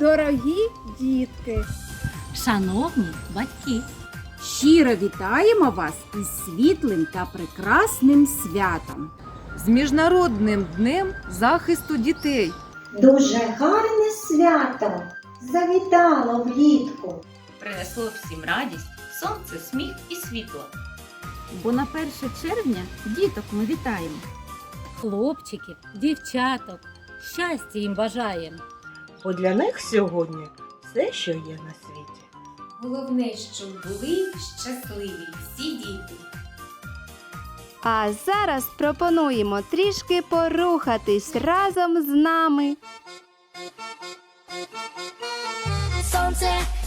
Дорогі дітки, Шановні батьки, щиро вітаємо вас із світлим та прекрасним святом. з Міжнародним днем захисту дітей. Дуже гарне свято завітало влітку. принесло всім радість, сонце, сміх і світло. Бо на 1 червня діток ми вітаємо. Хлопчиків, дівчаток, щастя їм бажаємо. бо для них сьогодні все, що є на світі. Головне, щоб були щасливі всі діти. А зараз пропонуємо трішки порухатись разом з нами. Сонце,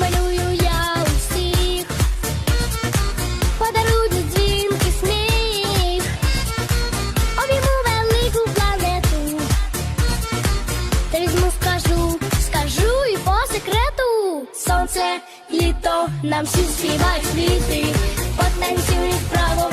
Намалюю я усіх, подарую дзвінки сміх, обійму велику планету. Та скажу, скажу і по секрету. Сонце, літо, нам всі співають квіти, потанцюють вправо